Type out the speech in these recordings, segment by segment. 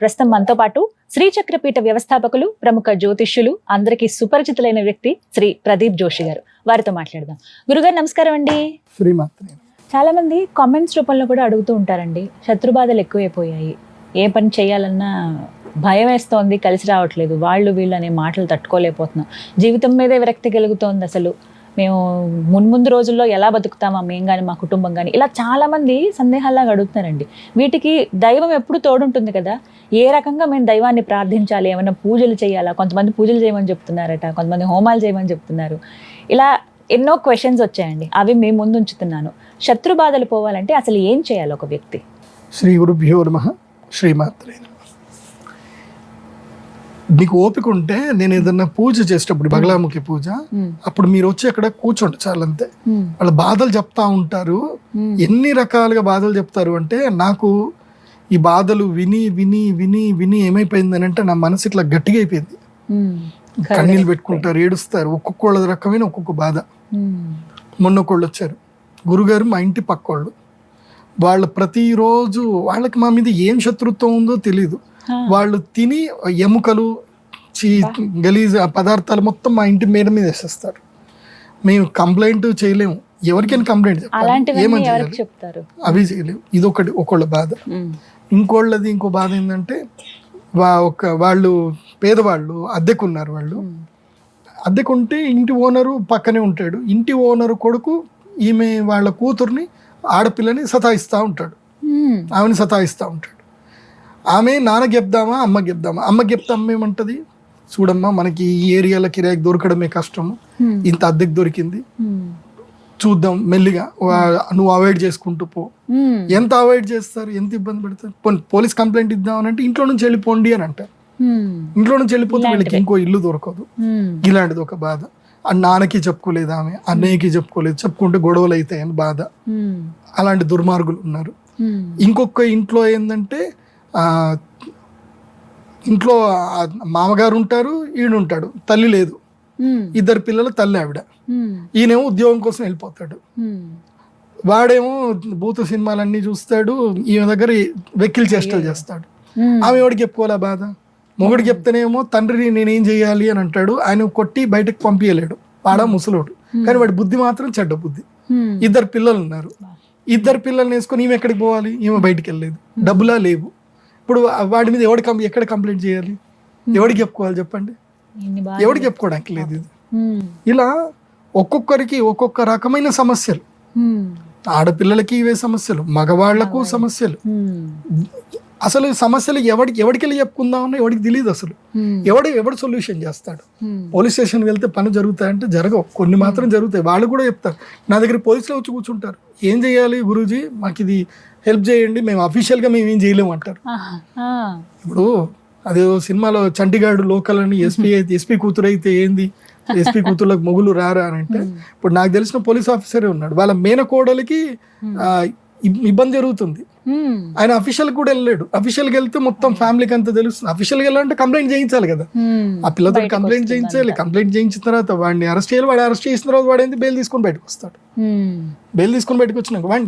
ప్రస్తుతం మనతో పాటు శ్రీచక్రపీఠ వ్యవస్థాపకులు ప్రముఖ జ్యోతిష్యులు అందరికీ సుపరిచితులైన వ్యక్తి శ్రీ ప్రదీప్ జోషి గారు. వారితో మాట్లాడదాం. గురుగారు నమస్కారం అండి. చాలా మంది కామెంట్స్ రూపంలో కూడా అడుగుతూ ఉంటారండి. శత్రుబాధలు ఎక్కువైపోయాయి. ఏ పని చేయాలన్నా భయం వేస్తోంది కలిసి రావట్లేదు. వాళ్ళు వీళ్ళు అనే మాటలు తట్టుకోలేకపోతున్నాం. జీవితం మీదే విరక్తి కలుగుతోంది అసలు. మేము మున్ముందు రోజుల్లో ఎలా బతుకుతామా మేము కానీ మా కుటుంబం కానీ ఇలా చాలామంది సందేహాల్లాగా అడుగుతున్నారండి. వీటికి దైవం ఎప్పుడు తోడుంటుంది కదా? ఏ రకంగా మేము దైవాన్ని ప్రార్థించాలి ఏమైనా పూజలు చేయాలా? కొంతమంది పూజలు చేయమని చెప్తున్నారట కొంతమంది హోమాలు చేయమని చెప్తున్నారు. ఇలా ఎన్నో క్వశ్చన్స్ వచ్చాయండి. అవి మీ ముందు ఉంచుతున్నాను. శత్రు బాధలు పోవాలంటే అసలు ఏం చేయాలి ఒక వ్యక్తి? శ్రీ గురుభ్యో నమ. శ్రీమాత్రే నమః. మీకు ఓపిక ఉంటే నేను ఏదన్నా పూజ చేసేటప్పుడు బగలాముఖి పూజ అప్పుడు మీరు వచ్చి అక్కడ కూర్చోండి చాలంతే వాళ్ళ బాధలు చెప్తా ఉంటారు. ఎన్ని రకాలుగా బాధలు చెప్తారు అంటే నాకు ఈ బాధలు విని విని విని విని ఏమైపోయింది అంటే నా మనసు ఇట్లా గట్టిగా అయిపోయింది. కన్నీళ్ళు పెట్టుకుంటారు ఏడుస్తారు. ఒక్కొక్కళ్ళ రకమైన ఒక్కొక్క బాధ. మొన్న ఒకళ్ళు వచ్చారు. గురుగారు మా ఇంటి పక్కోళ్ళు. వాళ్ళు ప్రతిరోజు వాళ్ళకి మా మీద ఏం శత్రుత్వం ఉందో తెలియదు వాళ్ళు తిని ఎముకలు చీ గలీజ్ ఆ పదార్థాలు మొత్తం మా ఇంటి మీద మీద వేసేస్తారు. మేము కంప్లైంట్ చేయలేము. ఎవరికైనా కంప్లైంట్ ఏమని చెప్తారు? అవి చేయలేము. ఇది ఒకటి ఒకళ్ళ బాధ. ఇంకోళ్ళది ఇంకో బాధ ఏంటంటే వా ఒక వాళ్ళు పేదవాళ్ళు అద్దెకున్నారు వాళ్ళు. అద్దెకుంటే ఇంటి ఓనరు పక్కనే ఉంటాడు. ఇంటి ఓనరు కొడుకు ఈమె వాళ్ళ కూతుర్ని ఆడపిల్లని సతాయిస్తూ ఉంటాడు. ఆమెని సతాయిస్తూ ఉంటాడు. ఆమె నాన్నకి చెప్దామా అమ్మకి చెప్దామా? అమ్మకి చెప్తే అమ్మ ఏమంటది? చూడమ్మా మనకి ఈ ఏరియాలో కిరాయికి దొరకడమే కష్టము. ఇంత అద్దెకి దొరికింది. చూద్దాం మెల్లిగా. నువ్వు అవాయిడ్ చేసుకుంటూ పో. ఎంత అవాయిడ్ చేస్తారు? ఎంత ఇబ్బంది పెడతారు? పోలీస్ కంప్లైంట్ ఇద్దామని అంటే ఇంట్లో నుంచి వెళ్ళిపోండి అని అంటారు ఇంట్లో నుంచి వెళ్ళిపోతే వీళ్ళకి ఇంకో ఇల్లు దొరకదు. ఇలాంటిది ఒక బాధ. ఆ నాన్నకి చెప్పుకోలేదు ఆమె అన్నయ్యకి చెప్పుకోలేదు. చెప్పుకుంటే గొడవలు అవుతాయని బాధ అలాంటి దుర్మార్గులు ఉన్నారు. ఇంకొక ఇంట్లో ఏంటంటే ఇంట్లో మామగారు ఉంటారు ఈయన ఉంటాడు తల్లి లేదు. ఇద్దరు పిల్లలు తల్లి ఆవిడ. ఈయనేమో ఉద్యోగం కోసం వెళ్ళిపోతాడు. వాడేమో భూత సినిమాలన్నీ చూస్తాడు ఈమె దగ్గర వెక్కిల్ చేష్టలు చేస్తాడు. ఆమె ఎవడికి చెప్పుకోవాలా బాధ? మొగుడికి చెప్తేనేమో తండ్రిని నేనేం చేయాలి అని అంటాడు. ఆయన కొట్టి బయటకు పంపించలేడు వాడా ముసలోడు. కానీ వాడి బుద్ధి మాత్రం చెడ్డ బుద్ధి. ఇద్దరు పిల్లలు ఉన్నారు ఇద్దరు పిల్లల్ని వేసుకొని ఈమె ఎక్కడికి పోవాలి? ఈమె బయటికి వెళ్ళలేదు. డబ్బులా లేవు. ఇప్పుడు వాడి మీద ఎవడి కం- ఎక్కడ కంప్లైంట్ చేయాలి? ఎవడికి చెప్పుకోవాలి చెప్పండి? ఎవడికి చెప్పుకోవడానికి లేదు ఇది. ఇలా ఒక్కొక్కరికి ఒక్కొక్క రకమైన సమస్యలు. ఆడపిల్లలకి ఇవే సమస్యలు మగవాళ్ళకు సమస్యలు. అసలు సమస్యలు ఎవడికి ఎవడికి వెళ్ళి చెప్పుకుందామన్నా ఎవడికి తెలియదు అసలు. ఎవడు ఎవడు సొల్యూషన్ చేస్తాడు. పోలీస్ స్టేషన్ వెళ్తే పని జరుగుతాయంటే జరగవు. కొన్ని మాత్రం జరుగుతాయి. వాళ్ళు కూడా చెప్తారు. నా దగ్గర పోలీసులు వచ్చి కూర్చుంటారు. ఏం చేయాలి గురూజీ? మాకు ఇది హెల్ప్ చేయండి. మేము అఫీషియల్గా మేము ఏం చేయలేము అంటారు. ఇప్పుడు అదే సినిమాలో చండీగఢ్ లోకల్ అని ఎస్పీ అయితే ఎస్పీ కూతురు అయితే ఏంది? ఎస్పీ కూతుర్లకు మొగులు రారా అని అంటే ఇప్పుడు నాకు తెలిసిన పోలీస్ ఆఫీసరే ఉన్నాడు. వాళ్ళ మేనకోడలికి ఇబ్బంది జరుగుతుంది. ఆయన అఫీషియల్ కూడా వెళ్ళలేడు. అఫీషియల్కి వెళ్తే మొత్తం ఫ్యామిలీకి అంతా తెలుస్తుంది. అఫీషియల్కి వెళ్ళాలంటే కంప్లైంట్ చేయించాలి కదా. ఆ పిల్లతో కంప్లైంట్ చేయించాలి. కంప్లైంట్ చేయించిన తర్వాత వాడిని అరెస్ట్ చేయాలి. వాడు అరెస్ట్ చేసిన తర్వాత వాడు ఏంది? బెయిల్ తీసుకొని బయటకు వస్తాడు. బెయిల్ తీసుకొని బయటకు వచ్చినాక వాడి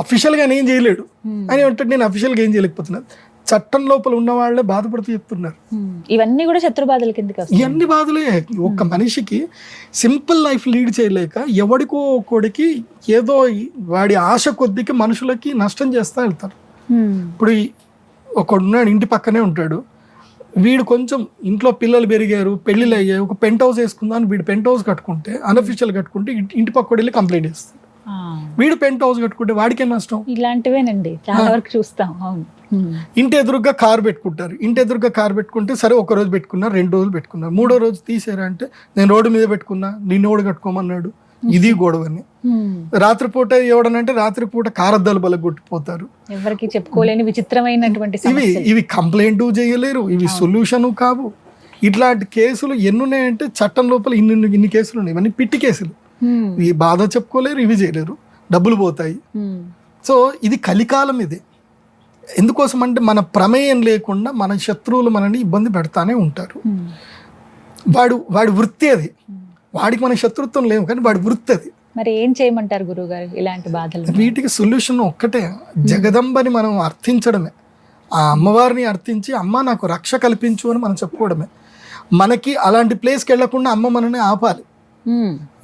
అఫీషియల్గా ఏం చేయలేడు. అని ఏమంటాడు నేను అఫీషియల్గా ఏం చేయలేకపోతున్నాను. చట్టం లోపల ఉన్న వాళ్ళే బాధపడుతూ చెప్తున్నారు. ఇవన్నీ కూడా శత్రు బాధల కిందకి వస్తాయి. ఇవన్నీ బాధలే. ఒక్క మనిషికి సింపుల్ లైఫ్ లీడ్ చేయలేక ఎవడికో ఒక్కడికి ఏదో వాడి ఆశ కొద్దికి మనుషులకి నష్టం చేస్తా వెళ్తారు. ఇప్పుడు ఒకడు ఉన్నాడు ఇంటి పక్కనే ఉంటాడు. వీడు కొంచెం ఇంట్లో పిల్లలు పెరిగారు పెళ్ళిళ్ళు అయ్యాయి ఒక పెంట్ హౌస్ వేసుకుందాం అని వీడు పెంట్ హౌస్ కట్టుకుంటే అన్అఫీషియల్ కట్టుకుంటే ఇంటి- ఇంటి పక్కడు వెళ్ళి కంప్లైంట్ చేస్తాడు. వీడు పెంట్ హౌస్ కట్టుకుంటే వాడికే నష్టం? ఇలాంటివేనండి. చాలా వరకు చూస్తాం. అవును. ఇంటి ఎదురుగా కార్ పెట్టుకుంటారు. ఇంటి ఎదురుగా కార్ పెట్టుకుంటే సరే ఒక రోజు పెట్టుకున్నారు రెండు రోజులు పెట్టుకున్నారు మూడో రోజు తీసారా అంటే నేను రోడ్డు మీద పెట్టుకున్నా నిన్ను ఓడి కట్టుకోమన్నాడు. ఇది గొడవని. రాత్రిపూట ఎవడనంటే రాత్రిపూట కారద్దాలు బలగొట్టిపోతారు. ఎవరికి చెప్పుకోలేని విచిత్రమైనటువంటి ఇవి ఇవి కంప్లైంట్ చేయలేరు. ఇవి సొల్యూషన్ కావు. ఇట్లాంటి కేసులు ఎన్ని ఉన్నాయంటే చట్టం లోపల ఇన్ని ఇన్ని- కేసులు ఉన్నాయి. ఇవన్నీ పిట్టి కేసులు. ఈ బాధ చెప్పుకోలేరు ఇవి చేయలేరు. డబ్బులు పోతాయి. సో ఇది కలికాలం ఇది. ఎందుకోసం అంటే మన ప్రమేయం లేకుండా మన శత్రువులు మనని ఇబ్బంది పెడతానే ఉంటారు. వాడు వాడి వృత్తి అది. వాడికి మన శత్రుత్వం లేవు కానీ వాడి వృత్తి అది. మరి ఏం చేయమంటారు గురువు గారు ఇలాంటి బాధలు? వీటికి సొల్యూషన్ ఒక్కటే. జగదంబని మనం అర్థించడమే. ఆ అమ్మవారిని అర్థించి అమ్మ నాకు రక్ష కల్పించు అని మనం చెప్పుకోవడమే. మనకి అలాంటి ప్లేస్కి వెళ్ళకుండా అమ్మ మనని ఆపాలి.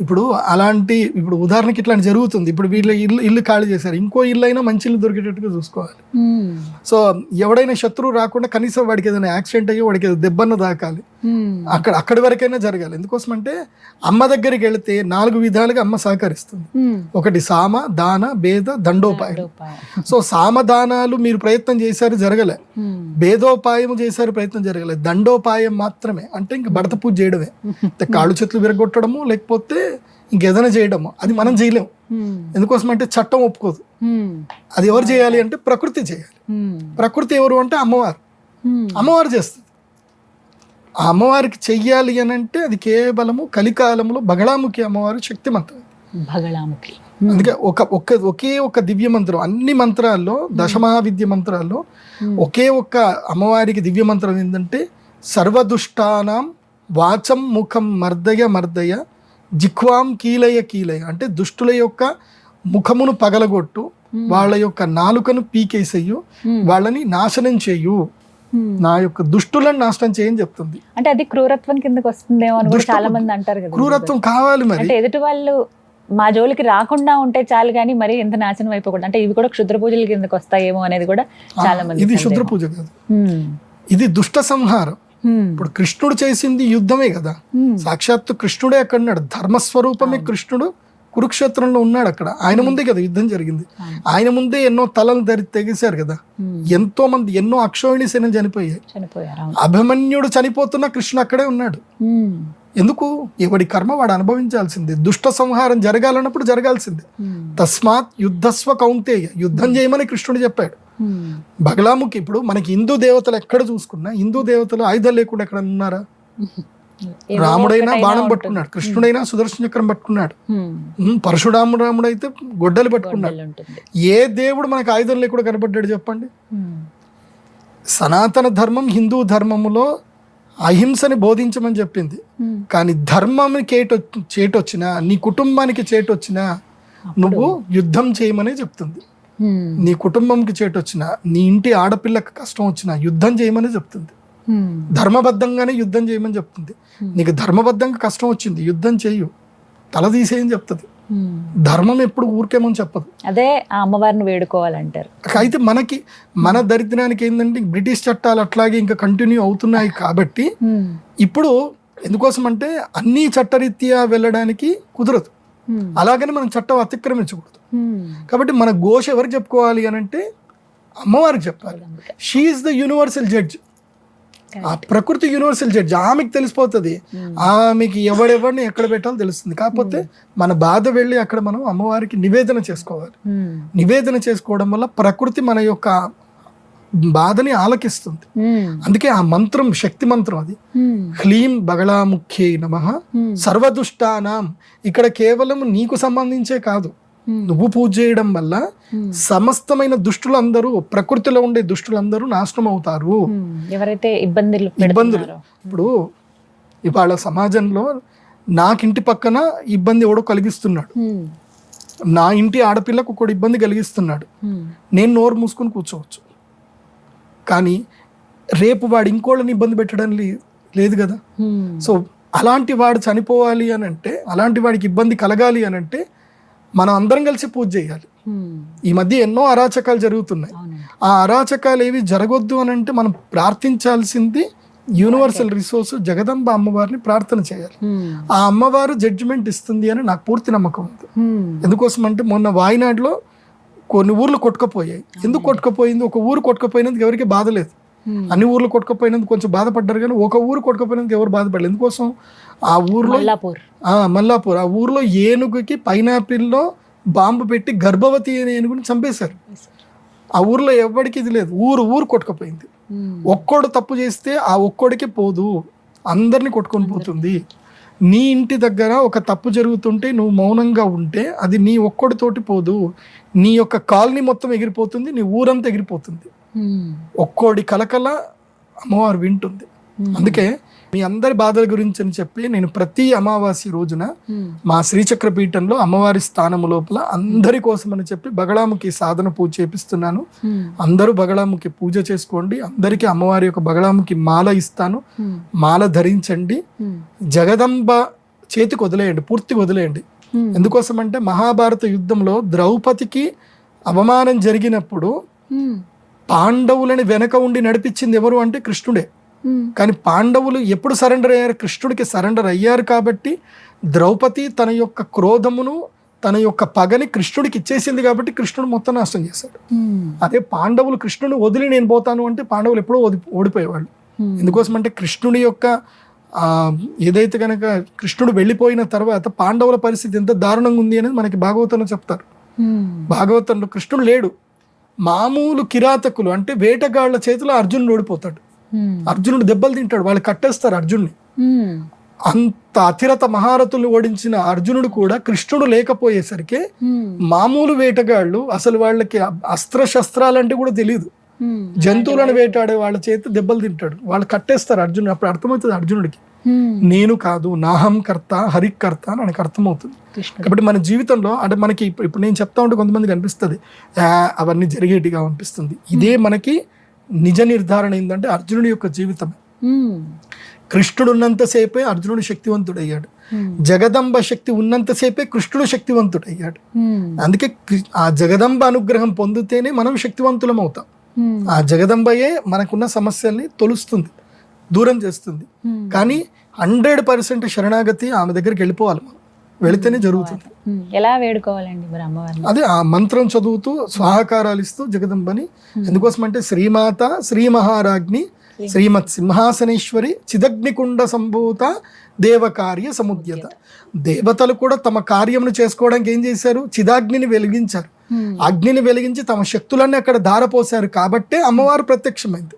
ఇప్పుడు అలాంటి ఇప్పుడు ఉదాహరణకి ఇట్లాంటి జరుగుతుంది. ఇప్పుడు వీళ్ళ ఇల్లు ఇల్లు ఖాళీ చేశారు. ఇంకో ఇల్లు అయినా మంచి ఇల్లు దొరికేటట్టుగా చూసుకోవాలి. సో ఎవడైనా శత్రువు రాకుండా కనీసం వాడికి ఏదైనా యాక్సిడెంట్ అయ్యి వాడికి ఏదో దెబ్బన్న దాకాలి. అక్కడ అక్కడి వరకైనా జరగాలి. ఎందుకోసం అంటే అమ్మ దగ్గరికి వెళితే నాలుగు విధాలుగా అమ్మ సహకరిస్తుంది. ఒకటి సామ దాన భేద దండోపాయం. సో సామదానాలు మీరు ప్రయత్నం చేశారు జరగలే. భేదోపాయం చేశారు ప్రయత్నం జరగలే. దండోపాయం మాత్రమే. అంటే ఇంక భర్త పూజ చేయడమే. కాళ్ళు చేతులు విరగొట్టడము లేకపోతే ఇంకేదైనా చేయడము. అది మనం చేయలేము. ఎందుకోసం అంటే చట్టం ఒప్పుకోదు. అది ఎవరు చేయాలి అంటే ప్రకృతి చేయాలి. ప్రకృతి ఎవరు అంటే అమ్మవారు. అమ్మవారు చేస్తుంది. ఆ అమ్మవారికి చెయ్యాలి అని అంటే అది కేవలము కలికాలంలో బగళాముఖి అమ్మవారు శక్తిమంతం భగళాముఖి అందుకే ఒక ఒక్క ఒకే ఒక దివ్య మంత్రం అన్ని మంత్రాల్లో దశమహావిద్య మంత్రాల్లో ఒకే ఒక్క అమ్మవారికి దివ్య మంత్రం ఏంటంటే సర్వదుష్టానాం వాచం ముఖం మర్దయ మర్దయ జిహ్వాం కీలయ కీలయ అంటే దుష్టుల యొక్క ముఖమును పగలగొట్టు వాళ్ళ యొక్క నాలుకను పీకేసేయు Hmm. వాళ్ళని నాశనం చేయు Hmm. నా యొక్క దుష్టులను నాశనం చేయని చెప్తుంది అంటే అది క్రూరత్వం కిందకి వస్తుందేమో అని చాలా మంది అంటారు కదా క్రూరత్వం కావాలి మరి అంటే ఎదుటి వాళ్ళు మా జోలికి రాకుండా ఉంటే చాలు కానీ మరి ఎంత నాశనం అయిపోకూడదు అంటే ఇవి కూడా క్షుద్ర పూజల కిందకి వస్తాయేమో అనేది కూడా చాలా మంది ఇది సందేహం. పూజ కాదు Hmm. ఇది దుష్ట సంహారం Hmm. ఇప్పుడు కృష్ణుడు చేసింది యుద్ధమే కదా. Hmm. సాక్షాత్తు కృష్ణుడే అక్కడ ఉన్నాడు. ధర్మస్వరూపమే కృష్ణుడు. కురుక్షేత్రంలో ఉన్నాడు అక్కడ. ఆయన ముందే కదా యుద్ధం జరిగింది. ఆయన ముందే ఎన్నో తలలు దరి తెగేశారు కదా. Hmm. ఎంతో మంది ఎన్నో అక్షోహిణి సేన చనిపోయాయి. అభిమన్యుడు చనిపోతున్న కృష్ణ అక్కడే ఉన్నాడు. Hmm. ఎందుకు ఎవడి కర్మ వాడు అనుభవించాల్సిందే దుష్ట సంహారం జరగాలన్నప్పుడు జరగాల్సిందే Hmm. తస్మాత్ యుద్ధస్వ కౌంతేయ యుద్ధం చేయమని కృష్ణుడు చెప్పాడు Hmm. బగలాముఖి ఇప్పుడు మనకి హిందూ దేవతలు ఎక్కడ చూసుకున్నా హిందూ దేవతలు ఆయుధాలు లేకుండా ఎక్కడ ఉన్నారా రాముడైనా బాణం. పట్టుకున్నాడు కృష్ణుడైనా సుదర్శన చక్రం పట్టుకున్నాడు Hmm. పరశురాము రాముడు అయితే గొడ్డలు పట్టుకున్నాడు ఏ దేవుడు మనకు ఆయుధం లేకుండా కనపడ్డాడు చెప్పండి. సనాతన ధర్మం హిందూ ధర్మములో అహింసని బోధించమని చెప్పింది. కానీ ధర్మం కేటు చేటొచ్చినా నీ కుటుంబానికి చేటొచ్చినా నువ్వు యుద్ధం చేయమనే చెప్తుంది. నీ కుటుంబంకి చేటొచ్చినా నీ ఇంటి ఆడపిల్లకి కష్టం వచ్చినా యుద్ధం చేయమని చెప్తుంది. ధర్మబద్ధంగానే యుద్ధం చేయమని చెప్తుంది నీకు ధర్మబద్ధంగా కష్టం వచ్చింది యుద్ధం చేయు తల తీసేయని చెప్తుంది. ధర్మం ఎప్పుడు ఊరికేమని చెప్పదు. అదే ఆ అమ్మవారిని వేడుకోవాలంటారు. అయితే మనకి మన దరిద్రానికి ఏంటంటే బ్రిటిష్ చట్టాలు అట్లాగే ఇంకా కంటిన్యూ అవుతున్నాయి కాబట్టి. ఇప్పుడు ఎందుకోసం అంటే అన్ని చట్టరీత్యా వెళ్ళడానికి కుదరదు. అలాగని మనం చట్టం అతిక్రమించకూడదు. కాబట్టి మన ఘోష ఎవరికి చెప్పుకోవాలి అని అంటే అమ్మవారికి చెప్పాలి. షీఈస్ ద యూనివర్సల్ జడ్జ్ ఆ ప్రకృతి యూనివర్సల్ జడ్జ్ ఆమెకి తెలిసిపోతుంది ఆమెకి ఎవడెవరిని ఎక్కడ పెట్టాలో తెలుస్తుంది కాకపోతే మన బాధ వెళ్ళి అక్కడ మనం అమ్మవారికి నివేదన చేసుకోవాలి Hmm. నివేదన చేసుకోవడం వల్ల ప్రకృతి మన యొక్క బాధని ఆలకిస్తుంది Hmm. అందుకే ఆ మంత్రం శక్తి మంత్రం అది Hmm. హ్లీం బగళాముఖ్యై నమ Hmm. సర్వదుష్టానాం ఇక్కడ కేవలం నీకు సంబంధించే కాదు Hmm. నువ్వు పూజ చేయడం వల్ల Hmm. సమస్తమైన దుష్టులందరూ ప్రకృతిలో ఉండే దుష్టులందరూ నాశనం అవుతారు Hmm. ఎవరైతే ఇబ్బందులు ఇబ్బందులు ఇప్పుడు ఇవాళ సమాజంలో నాకింటి పక్కన ఇబ్బంది ఎవడో కలిగిస్తున్నాడు Hmm. నా ఇంటి ఆడపిల్లకు ఒకడు ఇబ్బంది కలిగిస్తున్నాడు Hmm. నేను నోరు మూసుకొని కూర్చోవచ్చు కానీ రేపు వాడు ఇంకోళ్ళని ఇబ్బంది పెట్టడం లేదు కదా Hmm. సో అలాంటి వాడు చనిపోవాలి అని అంటే అలాంటి వాడికి ఇబ్బంది కలగాలి అని అంటే మనం అందరం కలిసి పూజ చేయాలి. ఈ మధ్య ఎన్నో అరాచకాలు జరుగుతున్నాయి. ఆ అరాచకాలు ఏవి జరగొద్దు అని అంటే మనం ప్రార్థించాల్సింది యూనివర్సల్ రిసోర్స్ జగదంబ అమ్మవారిని ప్రార్థన చేయాలి. ఆ అమ్మవారు జడ్జిమెంట్ ఇస్తుంది అని నాకు పూర్తి నమ్మకం ఉంది. ఎందుకోసం అంటే మొన్న వాయనాడులో కొన్ని ఊర్లు కొట్టుకపోయాయి. ఎందుకు కొట్టుకపోయింది? ఒక ఊరు కొట్టుకపోయినందుకు ఎవరికి బాధ లేదు. అన్ని ఊర్లు కొట్టుకపోయినందుకు కొంచెం బాధపడ్డారు కానీ ఒక ఊరు కొట్టుకపోయినందుకు ఎవరు బాధపడలేదు. ఎందుకోసం? ఆ ఊర్లో మల్లాపూర్. ఆ మల్లాపూర్. ఆ ఊర్లో ఏనుగుకి పైనాపిల్లో బాంబు పెట్టి గర్భవతి అనే ఏనుగుని చంపేశారు. ఆ ఊర్లో ఎవరికి ఇది లేదు. ఊరు ఊరు కొట్టుకుపోయింది. Hmm. ఒక్కోడు తప్పు చేస్తే ఆ ఒక్కోడికి పోదు. అందరిని కొట్టుకొని పోతుంది. నీ ఇంటి దగ్గర ఒక తప్పు జరుగుతుంటే నువ్వు మౌనంగా ఉంటే అది నీ ఒక్కడితోటి పోదు. నీ యొక్క కాలనీ మొత్తం ఎగిరిపోతుంది. నీ ఊరంతా ఎగిరిపోతుంది. Hmm. ఒక్కోడి కలకల అమ్మవారు వింటుంది. అందుకే మీ అందరి బాధల గురించి అని చెప్పి నేను ప్రతి అమావాస్య రోజున మా శ్రీచక్ర పీఠంలో అమ్మవారి స్థానము లోపల అందరి కోసం అని చెప్పి బగళాముఖి సాధన పూజ చేపిస్తున్నాను. అందరూ బగళాముఖి పూజ చేసుకోండి. అందరికీ అమ్మవారి యొక్క బగళాముఖి మాల ఇస్తాను. మాల ధరించండి. జగదంబ చేతికి వదిలేయండి పూర్తిగా వదిలేయండి. ఎందుకోసం అంటే మహాభారత యుద్ధంలో ద్రౌపదికి అవమానం జరిగినప్పుడు పాండవులని వెనక ఉండి నడిపించింది ఎవరు అంటే కృష్ణుడే. కానీ పాండవులు ఎప్పుడు సరెండర్ అయ్యారు? కృష్ణుడికి సరెండర్ అయ్యారు కాబట్టి ద్రౌపది తన యొక్క క్రోధమును తన యొక్క పగని కృష్ణుడికి ఇచ్చేసింది కాబట్టి కృష్ణుడు మొత్తం నాశనం చేశాడు. అదే పాండవులు కృష్ణుని వదిలి నేను పోతాను అంటే పాండవులు ఎప్పుడో ఓడి ఓడిపోయేవాళ్ళు. ఎందుకోసం అంటే కృష్ణుడి యొక్క ఏదైతే కనుక కృష్ణుడు వెళ్ళిపోయిన తర్వాత పాండవుల పరిస్థితి ఎంత దారుణంగా ఉంది అనేది మనకి భాగవతంలో చెప్తారు. భాగవతంలో కృష్ణుడు లేడు. మామూలు కిరాతకులు అంటే వేటగాళ్ళ చేతిలో అర్జునుడు ఓడిపోతాడు. అర్జునుడు దెబ్బలు తింటాడు వాళ్ళు కట్టేస్తారు అర్జున్ని. అంత అతిరత మహారథులు ఓడించిన అర్జునుడు కూడా కృష్ణుడు లేకపోయేసరికి మామూలు వేటగాళ్ళు అసలు వాళ్ళకి అస్త్ర శస్త్రాలంటే కూడా తెలియదు జంతువులను వేటాడే వాళ్ళ చేతి దెబ్బలు తింటాడు. వాళ్ళు కట్టేస్తారు అర్జునుడు అప్పుడు అర్థమవుతుంది అర్జునుడికి. నేను కాదు నాహం కర్త హరికర్త అని ఆయనకు అర్థమవుతుంది. కాబట్టి మన జీవితంలో అంటే మనకి ఇప్పుడు నేను చెప్తా ఉంటే కొంతమందికి అనిపిస్తుంది. "ఆ, అవన్నీ జరిగేటిగా అనిపిస్తుంది. ఇదే మనకి నిజ నిర్ధారణ ఏంటంటే అర్జునుడి యొక్క జీవితం కృష్ణుడు ఉన్నంతసేపే అర్జునుడు శక్తివంతుడయ్యాడు. జగదంబ శక్తి ఉన్నంతసేపే కృష్ణుడు శక్తివంతుడయ్యాడు. అందుకే ఆ జగదంబ అనుగ్రహం పొందితేనే మనం శక్తివంతులం అవుతాం. ఆ జగదంబయే మనకున్న సమస్యల్ని తొలుస్తుంది దూరం చేస్తుంది. కానీ హండ్రెడ్ పర్సెంట్ శరణాగతి ఆమె దగ్గరికి వెళ్ళిపోవాలి మనం. వెళితేనే జరుగుతుంది. ఎలా వేడుకోవాలండి అదే ఆ మంత్రం చదువుతూ స్వాహకారాలు ఇస్తూ జగదంబని. ఎందుకోసం అంటే శ్రీమాత శ్రీ మహారాజ్ని శ్రీమత్ సింహాసనేశ్వరి చిదగ్నికుండ సంభూత దేవకార్య సముద్యత. దేవతలు కూడా తమ కార్యమును చేసుకోవడానికి ఏం చేశారు? చిదాగ్నిని వెలిగించారు. అగ్నిని వెలిగించి తమ శక్తులన్నీ అక్కడ ధారపోశారు కాబట్టే అమ్మవారు ప్రత్యక్షమైంది.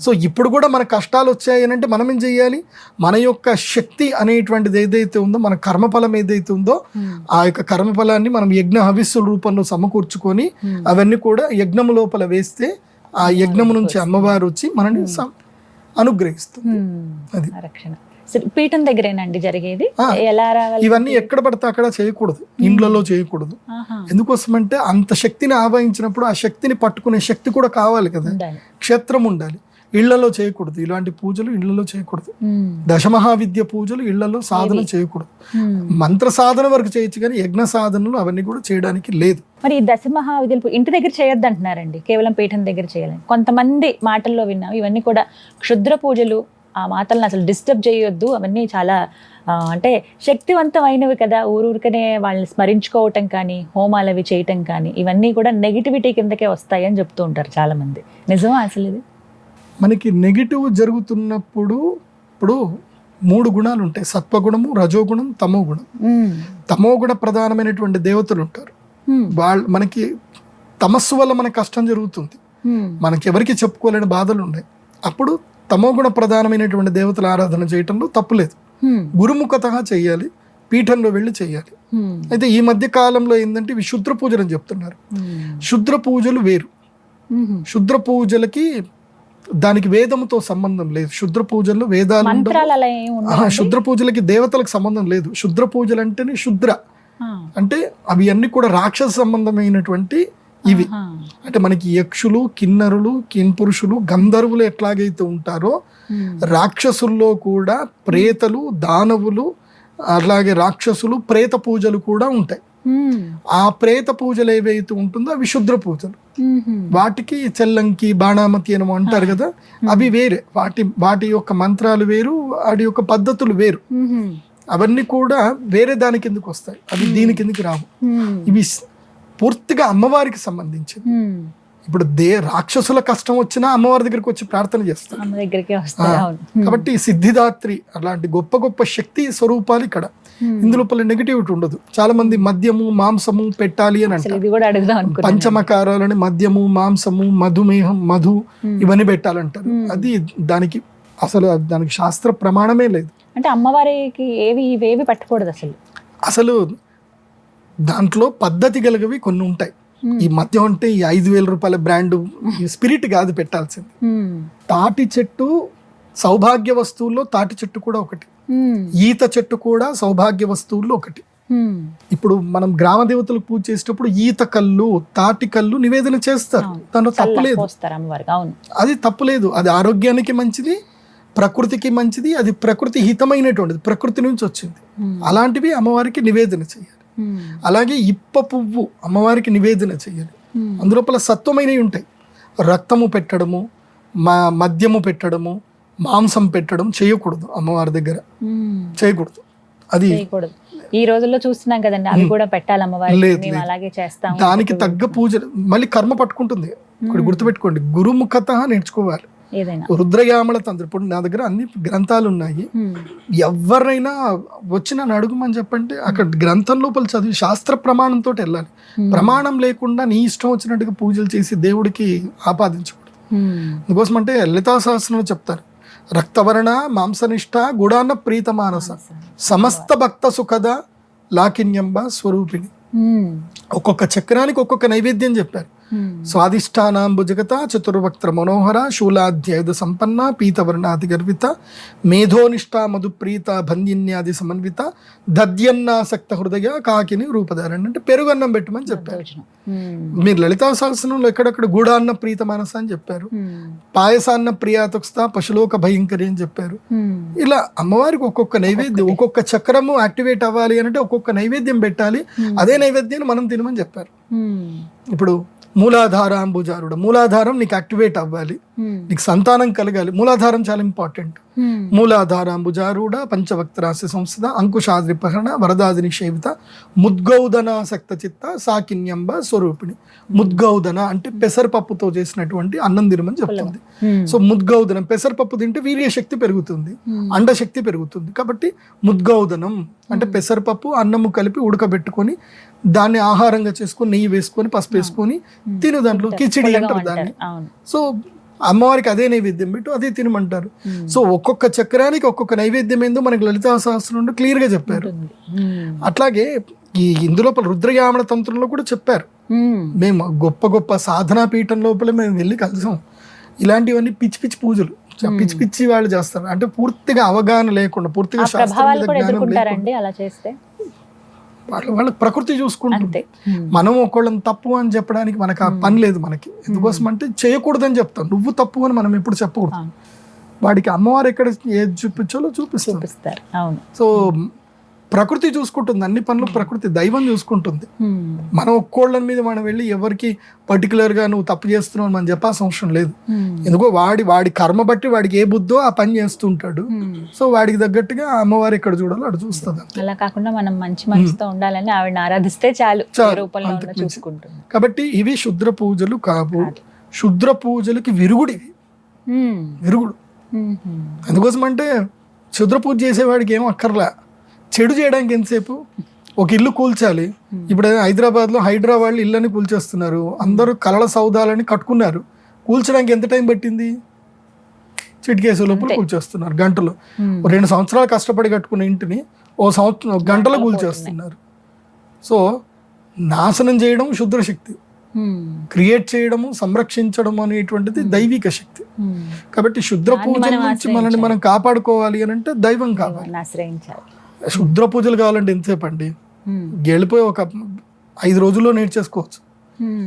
సో ఇప్పుడు కూడా మన కష్టాలు వచ్చాయి అంటే మనం ఏం చెయ్యాలి మన యొక్క శక్తి అనేటువంటిది ఏదైతే ఉందో మన కర్మఫలం ఏదైతే ఉందో ఆ యొక్క కర్మఫలాన్ని మనం యజ్ఞ హవిస్సుల రూపంలో సమకూర్చుకొని అవన్నీ కూడా యజ్ఞము లోపల వేస్తే ఆ యజ్ఞము నుంచి అమ్మవారు వచ్చి మనని సం- అనుగ్రహిస్తుంది. అది. రక్షణ పీఠం దగ్గరేనండి జరిగేది. ఎలా రావాలి? ఇవన్నీ ఎక్కడ పడితే అక్కడ చేయకూడదు. ఇండ్లలో చేయకూడదు. ఆహా. ఎందుకోసమంటే అంత శక్తిని ఆవహించినప్పుడు ఆ శక్తిని పట్టుకునే శక్తి కూడా కావాలి కదా. క్షేత్రం ఉండాలి. ఇళ్ళలో చేయకూడదు. ఇలాంటి పూజలు ఇళ్ళలో చేయకూడదు. దశమహావిద్య పూజలు ఇళ్ళలో సాధన చేయకూడదు. మంత్ర సాధన వరకు చేయొచ్చు కానీ యజ్ఞ సాధనలు అవన్నీ కూడా చేయడానికి లేదు. మరి ఈ దశ మహావిద్యలు ఇంటి దగ్గర చేయొద్దు అంటున్నారండి కేవలం పీఠం దగ్గర చేయాలని. కొంతమంది మాటల్లో విన్నాం. ఇవన్నీ కూడా క్షుద్ర పూజలు ఆ మాటలను అసలు డిస్టర్బ్ చేయొద్దు. అవన్నీ చాలా అంటే శక్తివంతమైనవి కదా. ఊరూరికనే వాళ్ళని స్మరించుకోవటం కానీ హోమాలు అవి చేయటం కానీ ఇవన్నీ కూడా నెగిటివిటీ కిందకే వస్తాయి అని చెప్తూ ఉంటారు చాలా మంది నిజమా అసలు ఇది? మనకి నెగిటివ్ జరుగుతున్నప్పుడు ఇప్పుడు మూడు గుణాలు ఉంటాయి సత్వగుణము రజోగుణం తమో గుణం. తమో గుణ ప్రధానమైనటువంటి దేవతలు ఉంటారు. వాళ్ళు మనకి తమస్సు వల్ల మనకి కష్టం జరుగుతుంది. మనకి ఎవరికి చెప్పుకోలేని బాధలు ఉన్నాయి అప్పుడు తమోగుణ ప్రధానమైనటువంటి దేవతల ఆరాధన చేయటంలో తప్పులేదు ఉమ్. గురుముఖతగా చేయాలి పీఠంలో వెళ్ళి చేయాలి. అయితే ఈ మధ్య కాలంలో ఏంటంటే ఇవి శుద్ర పూజలు అని చెప్తున్నారు. శుద్ర పూజలు వేరు. శుద్ర పూజలకి దానికి వేదముతో సంబంధం లేదు. శుద్ర పూజల్లో వేదాలు శుద్ర పూజలకి దేవతలకు సంబంధం లేదు. శుద్ర పూజలు అంటేనే శుద్ర అంటే అవి అన్ని కూడా రాక్షస సంబంధమైనటువంటి ఇవి. అంటే మనకి యక్షులు కిన్నరులు కిన్పురుషులు గంధర్వులు ఎట్లాగైతే ఉంటారో రాక్షసుల్లో కూడా ప్రేతలు దానవులు అలాగే రాక్షసులు ప్రేత పూజలు కూడా ఉంటాయి. ఆ ప్రేత పూజలు ఏవైతే ఉంటుందో అవి శుద్ర పూజలు. వాటికి చెల్లంకి బాణామతి అని అంటారు కదా అవి వేరే. వాటి వాటి యొక్క మంత్రాలు వేరు వాటి యొక్క పద్ధతులు వేరు. అవన్నీ కూడా వేరే దాని కిందకి వస్తాయి? అవి దీని కిందకి రావు? ఇవి పూర్తిగా అమ్మవారికి సంబంధించింది ఇప్పుడు దే రాక్షసుల కష్టం వచ్చినా అమ్మవారి దగ్గరికి వచ్చి ప్రార్థన చేస్తారు. కాబట్టి సిద్ధిదాత్రి అలాంటి గొప్ప గొప్ప శక్తి స్వరూపాలు ఇక్కడ. ఇందులో నెగిటివిటీ ఉండదు. చాలా మంది మద్యము మాంసము పెట్టాలి అని అంటారు. పంచమకారాలని మద్యము మాంసము మధుమేహం మధు. ఇవన్నీ పెట్టాలంటారు. అది దానికి అసలు దానికి శాస్త్ర ప్రమాణమే లేదు. అంటే అమ్మవారికి ఏవి ఇవేవి పట్టకూడదు అసలు? అసలు దాంట్లో పద్ధతి కలిగవి కొన్ని ఉంటాయి. ఈ మద్యం అంటే ఈ ఐదు వేల రూపాయల బ్రాండ్ స్పిరిట్ కాదు పెట్టాల్సింది. తాటి చెట్టు సౌభాగ్య వస్తువుల్లో తాటి చెట్టు కూడా ఒకటి. ఈత చెట్టు కూడా సౌభాగ్య వస్తువుల్లో ఒకటి. ఇప్పుడు మనం గ్రామ దేవతలకు పూజ చేసేటప్పుడు ఈత కళ్ళు తాటి కళ్ళు నివేదన చేస్తారు. చల్ల తప్పులేదు అది తప్పులేదు అది ఆరోగ్యానికి మంచిది ప్రకృతికి మంచిది అది ప్రకృతి హితమైనటువంటిది ప్రకృతి నుంచి వచ్చింది. అలాంటివి అమ్మవారికి నివేదన చేయాలి అలాగే ఇప్ప పువ్వు అమ్మవారికి నివేదన చేయాలి ఉమ్, అందులోపల సత్వమైనవి ఉంటాయి. రక్తము పెట్టడము మా మద్యము పెట్టడము మాంసం పెట్టడం చేయకూడదు అమ్మవారి దగ్గర. ఉమ్. చేయకూడదు. అది ఈ రోజుల్లో చూస్తున్నాం కదండి అవి కూడా పెట్టాలి లేదు. అలాగే చేస్తాం. దానికి తగ్గ పూజ మళ్ళీ కర్మ పట్టుకుంటుంది. ఇక్కడ గుర్తుపెట్టుకోండి. గురుముఖత నేర్చుకోవాలి. ఏదైనా. రుద్రయామల తంత్రం ఇప్పుడు నా దగ్గర అన్ని గ్రంథాలు ఉన్నాయి ఉమ్, ఎవరినైనా వచ్చి నన్ను అడుగుమని చెప్పంటే అక్కడ గ్రంథం లోపల చదివి శాస్త్ర ప్రమాణంతో వెళ్ళాలి. ప్రమాణం లేకుండా నీ ఇష్టం వచ్చినట్టుగా పూజలు చేసి దేవుడికి ఆపాదించకూడదు. అందుకోసం అంటే లలితా సహస్రంలో చెప్తారు. రక్తవర్ణ మాంసనిష్ట గుడాన్న ప్రీత మానస సమస్త భక్త సుఖద లాకిన్యంబ స్వరూపిణి. ఒక్కొక్క చక్రానికి ఒక్కొక్క నైవేద్యం చెప్పారు. ఉమ్, స్వాదిష్టానాం భుజగత చతుర్వక్త్ర మనోహర శూలాధ్యాయుధ సంపన్న పీతవర్ణాది గర్విత మేధోనిష్ట మధుప్రీత భంగిన్యాది సమన్విత దద్యన్నాసక్త హృదయ కాకిని రూపధారణ అంటే పెరుగన్నం పెట్టమని చెప్పారు మీరు లలితా సహస్రంలో ఎక్కడెక్కడ గూడాన్న ప్రీత మనస అని చెప్పారు పాయసాన్న ప్రియాతక్స్త పశులోక భయంకరి అని చెప్పారు ఇలా అమ్మవారికి ఒక్కొక్క నైవేద్యం ఒక్కొక్క చక్రము యాక్టివేట్ అవ్వాలి అంటే ఒక్కొక్క నైవేద్యం పెట్టాలి అదే నైవేద్యాన్ని మనం తినమని చెప్పారు ఉమ్, ఇప్పుడు మూలాధారాంబుజారుడు. మూలాధారం నీకు యాక్టివేట్ అవ్వాలి. నీకు సంతానం కలగాలి. మూలాధారం చాలా ఇంపార్టెంట్ ఉమ్, మూలాధారాంబుజారూఢ పంచవక్త్రాస్య సంస్థ అంకుశాద్రిపహరణ వరదాదిని సేవిత ముద్గౌదనాసక్త చిత్త సాకిన్యంబ స్వరూపిణి. ముద్గౌదన అంటే పెసరపప్పుతో చేసినటువంటి అన్నం తినమని చెప్తుంది. సో ముద్గౌదనం పెసరపప్పు తింటే వీర్య శక్తి పెరుగుతుంది అండశక్తి పెరుగుతుంది. కాబట్టి ముద్గౌదనం అంటే పెసరపప్పు అన్నము కలిపి ఉడకబెట్టుకొని దాన్ని ఆహారంగా చేసుకొని నెయ్యి వేసుకొని పసుపు వేసుకొని తిను దాంట్లో కిచిడి అంటారు. దాన్ని. సో అమ్మవారికి అదే నైవేద్యం పెట్టు అదే తినమంటారు. సో ఒక్కొక్క చక్రానికి ఒక్కొక్క నైవేద్యం ఏందో మనకి లలితా సహస్రం క్లియర్గా చెప్పారు. అట్లాగే ఈ ఇందులో రుద్రయామల తంత్రంలో కూడా చెప్పారు. మేము. గొప్ప గొప్ప సాధనా పీఠం లోపల మేము వెళ్ళి కలిసాం. ఇలాంటివన్నీ పిచ్చి పిచ్చి పూజలు. పిచ్చి పిచ్చి వాళ్ళు చేస్తారు. అంటే పూర్తిగా అవగాహన లేకుండా పూర్తిగా శాస్త్రం మీద జ్ఞానం లేకుండా. వాళ్ళ వాళ్ళ ప్రకృతి చూసుకుంటుంది ఉమ్, మనం ఒకళ్ళని తప్పు అని చెప్పడానికి మనకు ఆ పని లేదు మనకి. ఎందుకోసం అంటే చేయకూడదని చెప్తాం. నువ్వు తప్పు అని మనం ఎప్పుడు చెప్పకూడదు. వాడికి అమ్మవారు ఎక్కడ ఏది చూపించాలో చూపిస్తాం చూపిస్తారు. అవును. సో ప్రకృతి చూసుకుంటుంది. అన్ని పనులు ప్రకృతి దైవం చూసుకుంటుంది. ఉమ్, మనం ఒక్కోళ్ళ మీద మనం వెళ్ళి ఎవరికి particular గా నువ్వు తప్పు చేస్తున్నావు అని మనం చెప్పాల్సిన అవసరం లేదు. ఉమ్, ఎందుకో వాడి వాడి కర్మ బట్టి వాడికి ఏ బుద్ధో ఆ పని చేస్తూ ఉంటాడు. ఉమ్. సో వాడికి తగ్గట్టుగా అమ్మవారు ఎక్కడ చూడాలో అక్కడ చూస్తుంది. అలా కాకుండా మనం మంచి మనసుతో ఉండాలని ఆవిడని ఆరాధిస్తే చాలు. చూసుకుంటుంది. కాబట్టి ఇవి శుద్ర పూజలు కావు. శుద్ర పూజలకి విరుగుడు ఇవి. ఉమ్, విరుగుడు. ఎందుకోసం అంటే శుద్ర పూజ చేసేవాడికి ఏం అక్కర్లా. చెడు చేయడానికి ఎంతసేపు? ఒక ఇల్లు కూల్చాలి. ఇప్పుడు హైదరాబాద్లో హైడ్రా వాళ్ళు ఇళ్ళని కూల్చేస్తున్నారు. అందరూ కలల సౌదాలని కట్టుకున్నారు. కూల్చడానికి ఎంత టైం పట్టింది? చిటికేసే లోపల కూల్చేస్తున్నారు గంటలు. రెండు సంవత్సరాలు కష్టపడి కట్టుకున్న ఇంటిని ఓ సంవత్సరం గంటలో కూల్చేస్తున్నారు. సో నాశనం చేయడం శుద్ర శక్తి క్రియేట్ చేయడము సంరక్షించడం అనేటువంటిది దైవిక శక్తి. కాబట్టి శుద్ర మనం నుంచి మనల్ని మనం కాపాడుకోవాలి అని అంటే దైవం కావాలి. శుద్ర పూజలు కావాలంటే ఎంతసేపు అండి. గెలిపోయి ఒక ఐదు రోజుల్లో నేర్చేసుకోవచ్చు.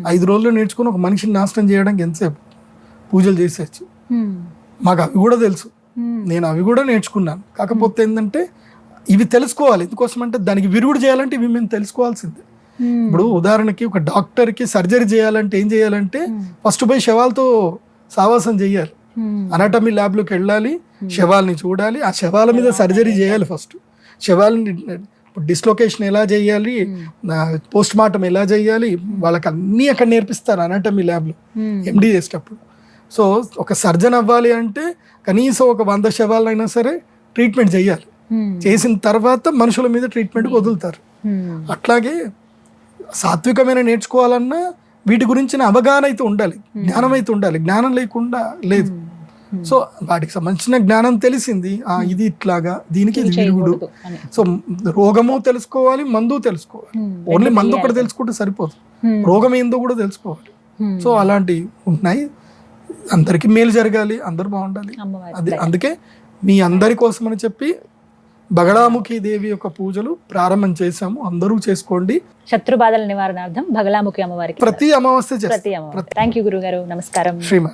ఐదు రోజుల్లో నేర్చుకుని ఒక మనిషిని నాశనం చేయడానికి ఎంతసేపు పూజలు చేసేయచ్చు. ఉమ్, మాకు అవి కూడా తెలుసు. నేను అవి కూడా నేర్చుకున్నాను. కాకపోతే ఏంటంటే ఇవి తెలుసుకోవాలి. ఎందుకోసం అంటే దానికి విరుగుడు చేయాలంటే ఇవి మేము తెలుసుకోవాల్సిందే. ఇప్పుడు ఉదాహరణకి ఒక డాక్టర్కి సర్జరీ చేయాలంటే ఏం చేయాలంటే ఫస్ట్ పోయి శవాలతో సావాసం చేయాలి. అనాటమీ ల్యాబ్లోకి వెళ్ళాలి. శవాల్ని చూడాలి. ఆ శవాల మీద సర్జరీ చేయాలి ఫస్ట్. శవాలని డిస్లొకేషన్ ఎలా చేయాలి? పోస్ట్ మార్టం ఎలా చేయాలి? వాళ్ళకి అన్నీ అక్కడ నేర్పిస్తారు అనాటమీ ల్యాబ్లో ఎండి చేసేటప్పుడు. సో ఒక సర్జన్ అవ్వాలి అంటే కనీసం ఒక వంద శవాలైనా సరే ట్రీట్మెంట్ చేయాలి. చేసిన తర్వాత మనుషుల మీద ట్రీట్మెంట్ వదులుతారు. అట్లాగే సాత్వికమైన నేర్చుకోవాలన్నా వీటి గురించిన అవగాహన అయితే ఉండాలి. జ్ఞానం అయితే ఉండాలి. జ్ఞానం లేకుండా లేదు. సో వాటికి సంబంధించిన జ్ఞానం తెలిసింది. ఆ ఇది ఇట్లాగా దీనికి ఇది విరుగుడు సో రోగము తెలుసుకోవాలి మందు తెలుసుకోవాలి. ఓన్లీ మందు ఒకటి తెలుసుకుంటే సరిపోదు. రోగం ఏందో కూడా తెలుసుకోవాలి. సో అలాంటివి ఉన్నాయి అందరికీ మేలు జరగాలి అందరూ బాగుండాలి. అది. అందుకే మీ అందరి కోసం అని చెప్పి బగళాముఖి దేవి యొక్క పూజలు ప్రారంభం చేశాము. అందరూ చేసుకోండి. శత్రు బాధల నివారణార్థం బగలాముఖి అమ్మవారికి ప్రతి అమావాస్య ప్రతి అమ్మవారి థ్యాంక్ యూ గురుగారు. నమస్కారం. శ్రీమాత.